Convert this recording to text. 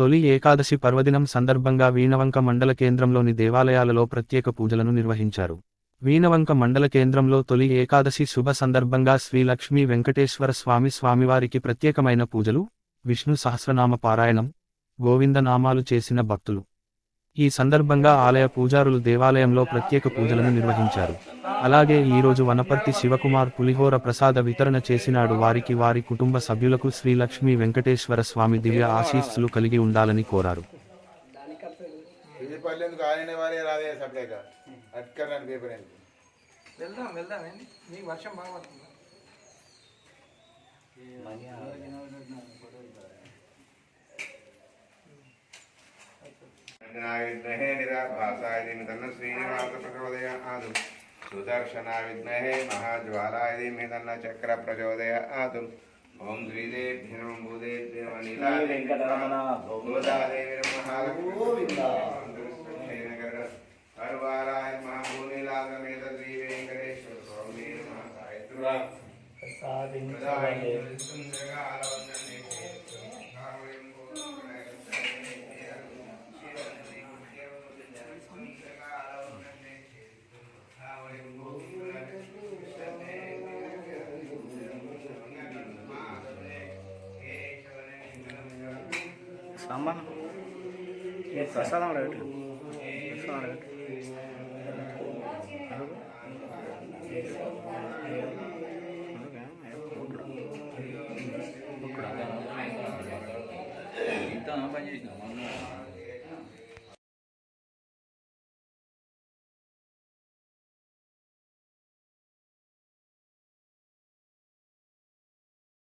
తొలి ఏకాదశి పర్వదినం సందర్భంగా వీణవంక మండల కేంద్రంలోని దేవాలయాలలో ప్రత్యేక పూజలను నిర్వహించారు. వీణవంక మండల కేంద్రంలో తొలి ఏకాదశి శుభ సందర్భంగా శ్రీ లక్ష్మీ వెంకటేశ్వర స్వామి స్వామివారికి ప్రత్యేకమైన పూజలు విష్ణు సహస్రనామ పారాయణం గోవిందనామాలు చేసిన భక్తులు. ఈ సందర్భంగా ఆలయ పూజారులు దేవాలయంలో ప్రత్యేక పూజలను నిర్వహించారు. అలాగే ఈరోజు వనపర్తి శివకుమార్ పులిహోర ప్రసాద వితరణ చేసినాడు. వారికి వారి కుటుంబ సభ్యులకు శ్రీ లక్ష్మీ వెంకటేశ్వర స్వామి దివ్య ఆశీస్సులు కలిగి ఉండాలని కోరారు. వెళ్దాం వెళ్దాం. వర్షం బాగా పడుతుంది విద్మహే నిరాభాసాయ ధీమతన్న శ్రీనివాస ప్రచోదయ ఆదు. సుదర్శన విద్మహే మహాజ్వాలాయ ధీమతన్న చక్ర ప్రచోదయ ఆదు. ఓం ద్విదేభ్యో భూదేభ్యో వెంకటరమణ గోదాదేవి మహాలక్ష్మీర్వారాయ మహాభూమిలాగమేత శ్రీ వెంకటేశ్వర స్వామి మహాగాయత్రి సాంబార్? ప్రసాదం కూడా ప్రసాదం కూడా ఇంత పని చేసిన